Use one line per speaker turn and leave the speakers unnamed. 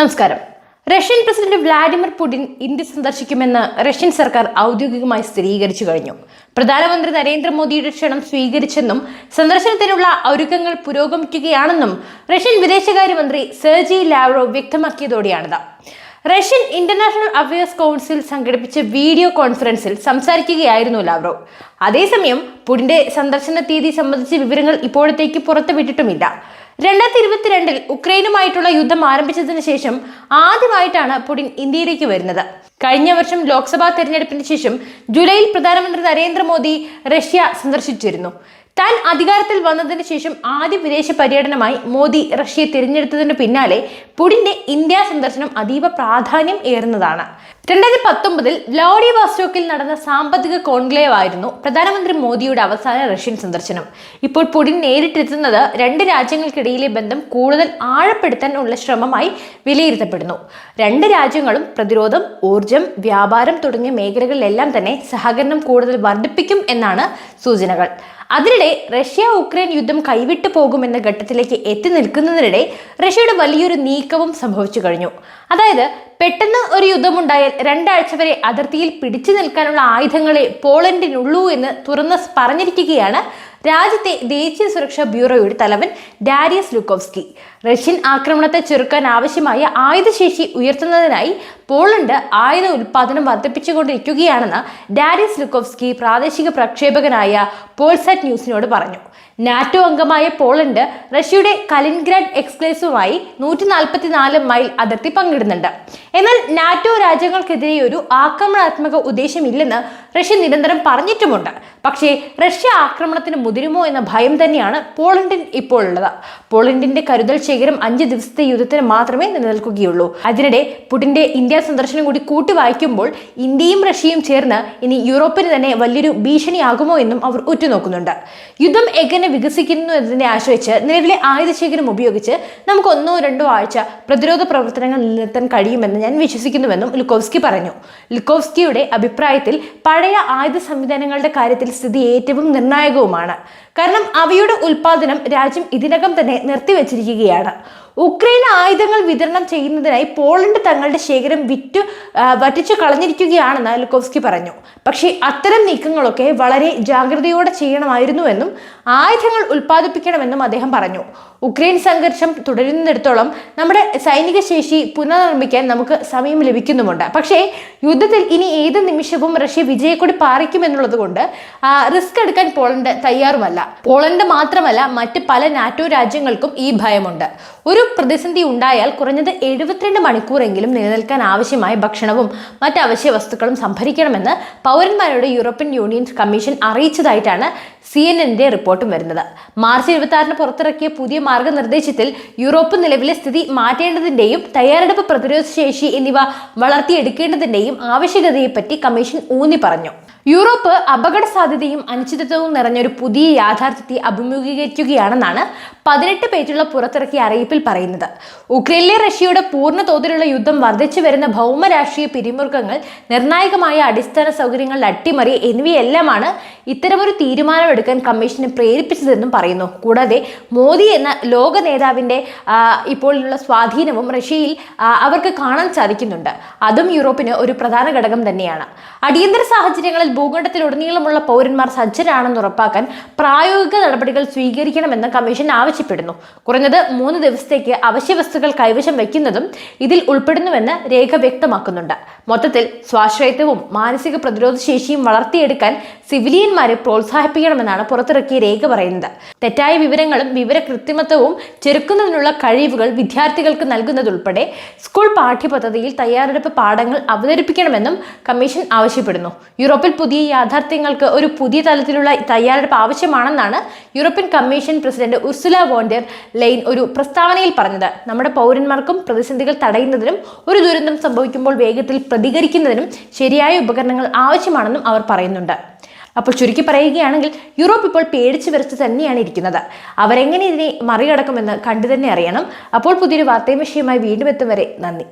നമസ്കാരം. Russian president Vladimir Putin India സന്ദർശിക്കുമെന്ന് Russian സർക്കാർ ഔദ്യോഗികമായി സ്ഥിരീകരിച്ചു കഴിഞ്ഞു. പ്രധാനമന്ത്രി നരേന്ദ്രമോദിയുടെ ക്ഷണം സ്വീകരിച്ചെന്നും സന്ദർശനത്തിനുള്ള ഒരുക്കങ്ങൾ പുരോഗമിക്കുകയാണെന്നും റഷ്യൻ വിദേശകാര്യമന്ത്രി സെർജി ലാവ്റോ വ്യക്തമാക്കിയതോടെയാണിത്. റഷ്യൻ ഇന്റർനാഷണൽ അഫയേഴ്സ് കൗൺസിൽ സംഘടിപ്പിച്ച വീഡിയോ കോൺഫറൻസിൽ സംസാരിക്കുകയായിരുന്നു ലാവ്റോ അതേസമയം പുടിന്റെ സന്ദർശന തീയതി സംബന്ധിച്ച വിവരങ്ങൾ ഇപ്പോഴത്തേക്ക് പുറത്തുവിട്ടിട്ടുമില്ല. രണ്ടായിരത്തി ഇരുപത്തിരണ്ടിൽ ഉക്രൈനുമായിട്ടുള്ള യുദ്ധം ആരംഭിച്ചതിന് ശേഷം ആദ്യമായിട്ടാണ് പുടിൻ ഇന്ത്യയിലേക്ക് വരുന്നത്. കഴിഞ്ഞ വർഷം ലോക്സഭാ തെരഞ്ഞെടുപ്പിന് ശേഷം ജൂലൈയിൽ പ്രധാനമന്ത്രി നരേന്ദ്രമോദി റഷ്യ സന്ദർശിച്ചിരുന്നു. താൻ അധികാരത്തിൽ വന്നതിന് ശേഷം ആദ്യ വിദേശ പര്യടനമായി മോദി റഷ്യയെ തിരഞ്ഞെടുത്തതിന് പിന്നാലെ പുടിന്റെ ഇന്ത്യ സന്ദർശനം അതീവ പ്രാധാന്യം ഏറുന്നതാണ്. രണ്ടായിരത്തി പത്തൊമ്പതിൽ ലോഡി വാസ്റ്റോക്കിൽ നടന്ന സാമ്പത്തിക കോൺക്ലേവ് ആയിരുന്നു പ്രധാനമന്ത്രി മോദിയുടെ അവസാന റഷ്യൻ സന്ദർശനം. ഇപ്പോൾ പുടിൻ നേരിട്ടെത്തുന്നത് രണ്ട് രാജ്യങ്ങൾക്കിടയിലെ ബന്ധം കൂടുതൽ ആഴപ്പെടുത്താൻ ഉള്ള ശ്രമമായി വിലയിരുത്തപ്പെടുന്നു. രണ്ട് രാജ്യങ്ങളും പ്രതിരോധം ഊർജം വ്യാപാരം തുടങ്ങിയ മേഖലകളിലെല്ലാം തന്നെ സഹകരണം കൂടുതൽ വർദ്ധിപ്പിക്കും എന്നാണ് സൂചനകൾ. അതിനിടെ റഷ്യ ഉക്രൈൻ യുദ്ധം കൈവിട്ടു പോകുമെന്ന ഘട്ടത്തിലേക്ക് എത്തി നിൽക്കുന്നതിനിടെ റഷ്യയുടെ വലിയൊരു നീക്കവും സംഭവിച്ചു കഴിഞ്ഞു. അതായത് പെട്ടെന്ന് ഒരു യുദ്ധമുണ്ടായാൽ രണ്ടാഴ്ച വരെ അതിർത്തിയിൽ പിടിച്ചു നിൽക്കാനുള്ള ആയുധങ്ങളെ പോളണ്ടിനുള്ളൂ എന്ന് തുറന്ന് പറഞ്ഞിരിക്കുകയാണ് രാജ്യത്തെ ദേശീയ സുരക്ഷാ ബ്യൂറോയുടെ തലവൻ ഡാരിയസ് ലുക്കോവ്സ്കി. റഷ്യൻ ആക്രമണത്തെ ചെറുക്കാൻ ആവശ്യമായ ആയുധശേഷി ഉയർത്തുന്നതിനായി പോളണ്ട് ആയുധ ഉൽപാദനം വർദ്ധിപ്പിച്ചുകൊണ്ടിരിക്കുകയാണെന്ന് ഡാരിയസ് ലുക്കോവ്സ്കി പ്രാദേശിക പ്രക്ഷേപകനായ പോൾസാറ്റ് ന്യൂസിനോട് പറഞ്ഞു. നാറ്റോ അംഗമായ പോളണ്ട് റഷ്യയുടെ കലിൻഗ്രാഡ് എക്സ്പ്ലേസുമായി നൂറ്റി നാൽപ്പത്തിനാല് മൈൽ അതിർത്തി പങ്കിടുന്നുണ്ട്. എന്നാൽ നാറ്റോ രാജ്യങ്ങൾക്കെതിരെ ഒരു ആക്രമണാത്മക ഉദ്ദേശമില്ലെന്ന് റഷ്യ നിരന്തരം പറഞ്ഞിട്ടുമുണ്ട്. പക്ഷേ റഷ്യ ആക്രമണത്തിന് മുതിരുമോ എന്ന ഭയം തന്നെയാണ് പോളണ്ടിൽ ഇപ്പോൾ ഉള്ളത് പോളണ്ടിന്റെ കരുതൽ ശേഖരം അഞ്ച് ദിവസത്തെ യുദ്ധത്തിന് മാത്രമേ നിലനിൽക്കുകയുള്ളൂ. അതിനിടെ പുടിന്റെ ഇന്ത്യ സന്ദർശനം കൂടി കൂട്ടി വായിക്കുമ്പോൾ ഇന്ത്യയും റഷ്യയും ചേർന്ന് ഇനി യൂറോപ്പിന് തന്നെ വലിയൊരു ഭീഷണിയാകുമോ എന്നും അവർ ഉറ്റുനോക്കുന്നുണ്ട്. യുദ്ധം എങ്ങനെ വികസിക്കുന്നു എന്നതിനെ ആശ്രയിച്ച് നിലവിലെ ആയുധശേഖരം ഉപയോഗിച്ച് നമുക്ക് ഒന്നോ രണ്ടോ ആഴ്ച പ്രതിരോധ പ്രവർത്തനങ്ങൾ നിലനിർത്താൻ കഴിയുമെന്ന് ഞാൻ വിശ്വസിക്കുന്നുവെന്നും ലുക്കോവ്സ്കി പറഞ്ഞു. ലുക്കോവ്സ്കിയുടെ അഭിപ്രായത്തിൽ പഴയ ആയുധ സംവിധാനങ്ങളുടെ കാര്യത്തിൽ സ്ഥിതി ഏറ്റവും നിർണായകവുമാണ്. കാരണം അവയുടെ ഉൽപാദനം രാജ്യം ഇതിനകം തന്നെ നിർത്തിവെച്ചിരിക്കുകയാണ്. ഉക്രൈൻ ആയുധങ്ങൾ വിതരണം ചെയ്യുന്നതിനായി പോളണ്ട് തങ്ങളുടെ ശേഖരം വിറ്റു വറ്റിച്ചു കളഞ്ഞിരിക്കുകയാണെന്ന് ലുക്കോവ്സ്കി പറഞ്ഞു. പക്ഷേ അത്തരം നീക്കങ്ങളൊക്കെ വളരെ ജാഗ്രതയോടെ ചെയ്യണമായിരുന്നുവെന്നും ആയുധങ്ങൾ ഉൽപ്പാദിപ്പിക്കണമെന്നും അദ്ദേഹം പറഞ്ഞു. ഉക്രൈൻ സംഘർഷം തുടരുന്നിടത്തോളം നമ്മുടെ സൈനിക ശേഷി പുനർനിർമ്മിക്കാൻ നമുക്ക് സമയം ലഭിക്കുന്നുമുണ്ട്. പക്ഷേ യുദ്ധത്തിൽ ഇനി ഏത് നിമിഷവും റഷ്യ വിജയക്കൊടി പാറിക്കുമെന്നുള്ളത് കൊണ്ട് റിസ്ക് എടുക്കാൻ പോളണ്ട് തയ്യാറുമല്ല. പോളണ്ട് മാത്രമല്ല മറ്റ് പല നാറ്റോ രാജ്യങ്ങൾക്കും ഈ ഭയമുണ്ട്. ഒരു പ്രതിസന്ധി ഉണ്ടായാൽ കുറഞ്ഞത് എഴുപത്തിരണ്ട് മണിക്കൂറെങ്കിലും നിലനിൽക്കാൻ ആവശ്യമായ ഭക്ഷണവും മറ്റ് അവശ്യ വസ്തുക്കളും സംഭരിക്കണമെന്ന് പൗരന്മാരോട് യൂറോപ്യൻ യൂണിയൻ കമ്മീഷൻ അറിയിച്ചതായിട്ടാണ് സി എൻ എന്റെ റിപ്പോർട്ടും വരുന്നത്. മാർച്ച് ഇരുപത്തി ആറിന് പുറത്തിറക്കിയ പുതിയ മാർഗനിർദ്ദേശത്തിൽ യൂറോപ്പ് നിലവിലെ സ്ഥിതി മാറ്റേണ്ടതിന്റെയും തയ്യാറെടുപ്പ് പ്രതിരോധ ശേഷി എന്നിവ വളർത്തിയെടുക്കേണ്ടതിന്റെയും ആവശ്യകതയെപ്പറ്റി കമ്മീഷൻ ഊന്നി പറഞ്ഞു. യൂറോപ്പ് അപകട സാധ്യതയും അനിശ്ചിതത്വവും നിറഞ്ഞൊരു പുതിയ യാഥാർത്ഥ്യത്തെ അഭിമുഖീകരിക്കുകയാണെന്നാണ് പതിനെട്ട് പേജുള്ള പുറത്തിറക്കിയ അറിയിപ്പിൽ പറയുന്നത്. ഉക്രൈനിലെ റഷ്യയുടെ പൂർണ തോതിലുള്ള യുദ്ധം വർദ്ധിച്ചു വരുന്ന ഭൗമരാഷ്ട്രീയ പിരിമുറുക്കങ്ങൾ നിർണായകമായ അടിസ്ഥാന സൗകര്യങ്ങളുടെ അട്ടിമറി എന്നിവയെല്ലാമാണ് ഇത്തരമൊരു തീരുമാനമെടുക്കാൻ കമ്മീഷനെ പ്രേരിപ്പിച്ചതെന്നും പറയുന്നു. കൂടാതെ മോദി എന്ന ലോക നേതാവിന്റെ ഇപ്പോഴുള്ള സ്വാധീനവും റഷ്യയിൽ അവർക്ക് കാണാൻ സാധിക്കുന്നുണ്ട്. അതും യൂറോപ്പിന് ഒരു പ്രധാന ഘടകം തന്നെയാണ്. അടിയന്തര സാഹചര്യങ്ങളിൽ ഭൂഖണ്ഡത്തിലുടനീളമുള്ള പൗരന്മാർ സജ്ജരാണെന്ന് ഉറപ്പാക്കാൻ പ്രായോഗിക നടപടികൾ സ്വീകരിക്കണമെന്ന് കമ്മീഷൻ ആവശ്യപ്പെടുന്നു. കുറഞ്ഞത് മൂന്ന് ദിവസത്തേക്ക് അവശ്യ വസ്തുക്കൾ കൈവശം വയ്ക്കുന്നതും ഇതിൽ ഉൾപ്പെടുന്നുവെന്ന് രേഖ വ്യക്തമാക്കുന്നുണ്ട്. മൊത്തത്തിൽ സ്വാശ്രയത്വവും മാനസിക പ്രതിരോധ ശേഷിയും വളർത്തിയെടുക്കാൻ സിവിലിയന്മാരെ പ്രോത്സാഹിപ്പിക്കണമെന്നാണ് പുറത്തിറക്കിയ രേഖ പറയുന്നത്. തെറ്റായ വിവരങ്ങളും വിവര കൃത്രിമത്വവും ചെറുക്കുന്നതിനുള്ള കഴിവുകൾ വിദ്യാർത്ഥികൾക്ക് നൽകുന്നതുൾപ്പെടെ സ്കൂൾ പാഠ്യപദ്ധതിയിൽ തയ്യാറെടുപ്പ് പാഠങ്ങൾ അവതരിപ്പിക്കണമെന്നും കമ്മീഷൻ ആവശ്യപ്പെടുന്നു. യൂറോപ്പിൽ പുതിയ യാഥാർത്ഥ്യങ്ങൾക്ക് ഒരു പുതിയ തലത്തിലുള്ള തയ്യാറെടുപ്പ് ആവശ്യമാണെന്നാണ് European commission president Ursula von der Leyen ഒരു പ്രസ്താവനയിൽ പറഞ്ഞത്. നമ്മുടെ പൗരന്മാർക്കും പ്രതിസന്ധികൾ തടയുന്നതിനും ഒരു ദുരന്തം സംഭവിക്കുമ്പോൾ വേഗത്തിൽ പ്രതികരിക്കുന്നതിനും ശരിയായ ഉപകരണങ്ങൾ ആവശ്യമാണെന്നും അവർ പറയുന്നുണ്ട്. അപ്പോൾ ചുരുക്കി പറയുകയാണെങ്കിൽ യൂറോപ്പ് ഇപ്പോൾ പേടിച്ചു വരച്ച് തന്നെയാണ് ഇരിക്കുന്നത്. അവരെങ്ങനെ ഇതിനെ മറികടക്കുമെന്ന് കണ്ടു തന്നെ അറിയണം. അപ്പോൾ പുതിയൊരു വാർത്തയും വിഷയമായി വീണ്ടും എത്തും വരെ നന്ദി.